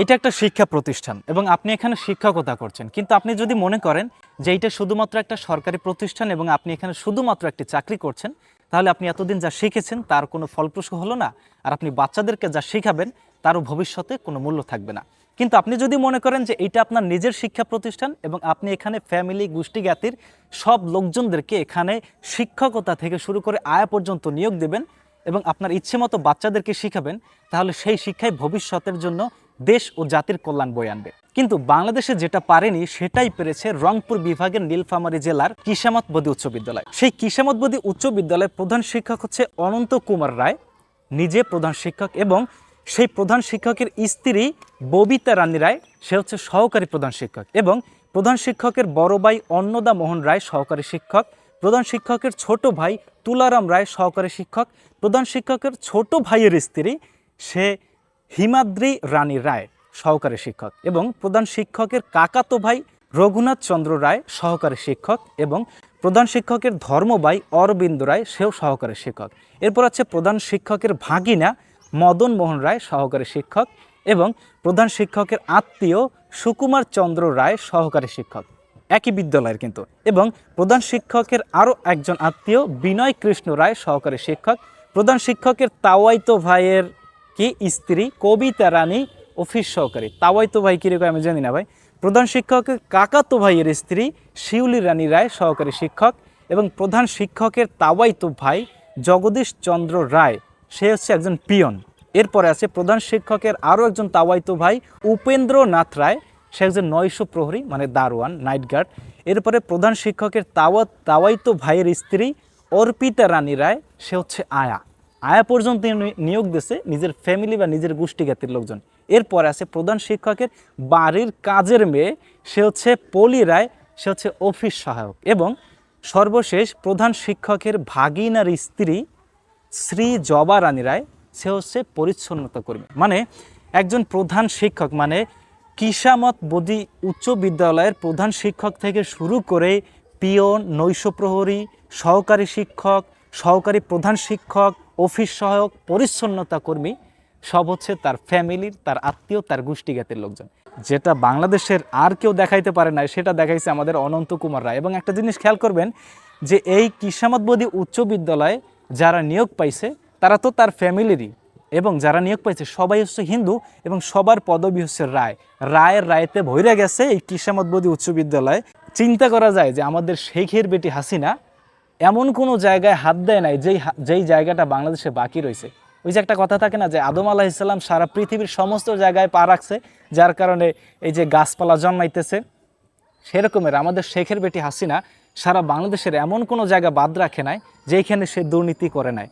এটা একটা শিক্ষা প্রতিষ্ঠান এবং আপনি এখানে শিক্ষকতা করছেন। কিন্তু আপনি যদি মনে করেন যে এটা শুধুমাত্র একটা সরকারি প্রতিষ্ঠান এবং আপনি এখানে শুধুমাত্র একটি চাকরি করছেন, তাহলে আপনি এতদিন যা শিখেছেন তার কোনো ফলপ্রসূ হলো না। আর আপনি বাচ্চাদেরকে যা শেখাবেন তারও ভবিষ্যতে কোনো মূল্য থাকবে না। কিন্তু আপনি যদি মনে করেন যে এটা আপনার নিজের শিক্ষা প্রতিষ্ঠান এবং আপনি এখানে ফ্যামিলি গোষ্ঠী জ্ঞাতির সব লোকজনদেরকে এখানে শিক্ষকতা থেকে শুরু করে আয়া পর্যন্ত নিয়োগ দেবেন এবং আপনার ইচ্ছে মতো বাচ্চাদেরকে শিখাবেন, তাহলে সেই শিক্ষায় ভবিষ্যতের জন্য দেশ ও জাতির কল্যাণ বয়ে আনবে। কিন্তু বাংলাদেশে যেটা পারেনি, সেটাই পেরেছে রংপুর বিভাগের নীলফামারী জেলার কিসামত বদি উচ্চ বিদ্যালয়। সেই কিসামত বদি উচ্চ বিদ্যালয়ের প্রধান শিক্ষক হচ্ছে অনন্ত কুমার রায়, নিজে প্রধান শিক্ষক, এবং সেই প্রধান শিক্ষকের স্ত্রী ববিতা রানী রায়, সে হচ্ছে সহকারী প্রধান শিক্ষক, এবং প্রধান শিক্ষকের বড় ভাই অন্নদা মোহন রায়, সহকারী শিক্ষক, প্রধান শিক্ষকের ছোট ভাই তুলারাম রায়, সহকারী শিক্ষক, প্রধান শিক্ষকের ছোট ভাইয়ের স্ত্রী, সে হিমাদ্রি রানী রায় সহকারী শিক্ষক এবং প্রধান শিক্ষকের কাকাতো ভাই রঘুনাথ চন্দ্র রায় সহকারী শিক্ষক এবং প্রধান শিক্ষকের ধর্মবাই অরবিন্দ রায়, সেও সহকারী শিক্ষক। এরপর আছে প্রধান শিক্ষকের ভাগিনা মদন মোহন রায়, সহকারী শিক্ষক এবং প্রধান শিক্ষকের আত্মীয় সুকুমার চন্দ্র রায়, সহকারী শিক্ষক। একই বিদ্যালয়ের কিন্তু। এবং প্রধান শিক্ষকের আরও একজন আত্মীয় বিনয় কৃষ্ণ রায়, সহকারী শিক্ষক। প্রধান শিক্ষকের তাওয়াইতো ভাইয়ের কি স্ত্রী কবিতা রানী অফিস সহকারী। তাওয়াইতো ভাই কীরকম আমি জানি না ভাই। প্রধান শিক্ষকের কাকাতো ভাইয়ের স্ত্রী শিউলি রানী রায় সহকারী শিক্ষক এবং প্রধান শিক্ষকের তাওয়াইতো ভাই জগদীশ চন্দ্র রায়। সে হচ্ছে একজন পিয়ন। এরপরে আছে প্রধান শিক্ষকের আরও একজন তাওয়াইতো ভাই উপেন্দ্রনাথ রায়। সে একজন নয়শ প্রহরী মানে দারোয়ান, নাইট গার্ড। এরপরে প্রধান শিক্ষকের তাওয়া তাওয়াইতো ভাইয়ের স্ত্রী অর্পিতা রানী রায়, সে হচ্ছে আয়া। আয়া পর্যন্ত নিয়োগ দিয়েছে নিজের ফ্যামিলি বা নিজের গোষ্ঠীজ্ঞাতির লোকজন। এরপরে আছে প্রধান শিক্ষকের বাড়ির কাজের মেয়ে, সে হচ্ছে পলি রায়, সে হচ্ছে অফিস সহায়ক এবং সর্বশেষ প্রধান শিক্ষকের ভাগিনার স্ত্রী শ্রী জবা রানী রায়, সে হচ্ছে পরিচ্ছন্নতা কর্মী। মানে একজন প্রধান শিক্ষক মানে কিসামত বদি উচ্চ বিদ্যালয়ের প্রধান শিক্ষক থেকে শুরু করে পিয়ন, নৈশ প্রহরী, সহকারী শিক্ষক, সহকারী প্রধান শিক্ষক অফিস সহায়ক, পরিচ্ছন্নতা কর্মী, সব হচ্ছে তার ফ্যামিলির, তার আত্মীয়, তার গোষ্ঠীজ্ঞাতের লোকজন। যেটা বাংলাদেশের আর কেউ দেখাইতে পারে না সেটা দেখাইছে আমাদের অনন্ত কুমার রায়। এবং একটা জিনিস খেয়াল করবেন যে এই কিসামতবদী উচ্চ বিদ্যালয়ে যারা নিয়োগ পাইছে, তারা তো তার ফ্যামিলিরই। এবং যারা নিয়োগ পাইছে, সবাই হচ্ছে হিন্দু এবং সবার পদবি হচ্ছে রায়। রায়ের রায়তে ভৈরা গেছে এই কিসামতবদী উচ্চ বিদ্যালয়ে। চিন্তা করা যায় যে আমাদের শেখের বেটি হাসিনা এমন কোনো জায়গায় হাত দেয় নাই যেই যেই জায়গাটা বাংলাদেশে বাকি রয়েছে। ওই যে একটা কথা থাকে না যে আদম আলাহিসাল্লাম সারা পৃথিবীর সমস্ত জায়গায় পা রাখছে, যার কারণে এই যে গাছপালা জন্মাইতেছে। সেরকমের আমাদের শেখের বেটি হাসিনা সারা বাংলাদেশের এমন কোনো জায়গা বাদ রাখে নাই যেখানে সে দুর্নীতি করে নাই।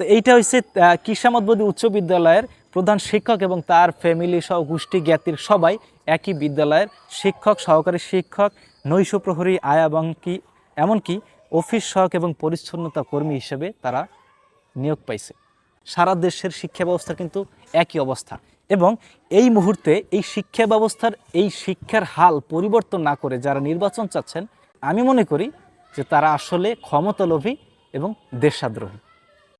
তো এইটা হচ্ছে কিসামতবদী উচ্চ বিদ্যালয়ের প্রধান শিক্ষক এবং তার ফ্যামিলি সহ গোষ্ঠী জ্ঞাতির সবাই একই বিদ্যালয়ের শিক্ষক, সহকারী শিক্ষক, নৈশ প্রহরী, আয়া এবং কি এমনকি অফিস সহক এবং পরিচ্ছন্নতা কর্মী হিসেবে তারা নিয়োগ পাইছে। সারা দেশের শিক্ষা ব্যবস্থা কিন্তু একই অবস্থা এবং এই মুহূর্তে এই শিক্ষা ব্যবস্থার এই শিক্ষার হাল পরিবর্তন না করে যারা নির্বাচন চাচ্ছেন, আমি মনে করি যে তারা আসলে ক্ষমতালোভী এবং দেশাদ্রোহী।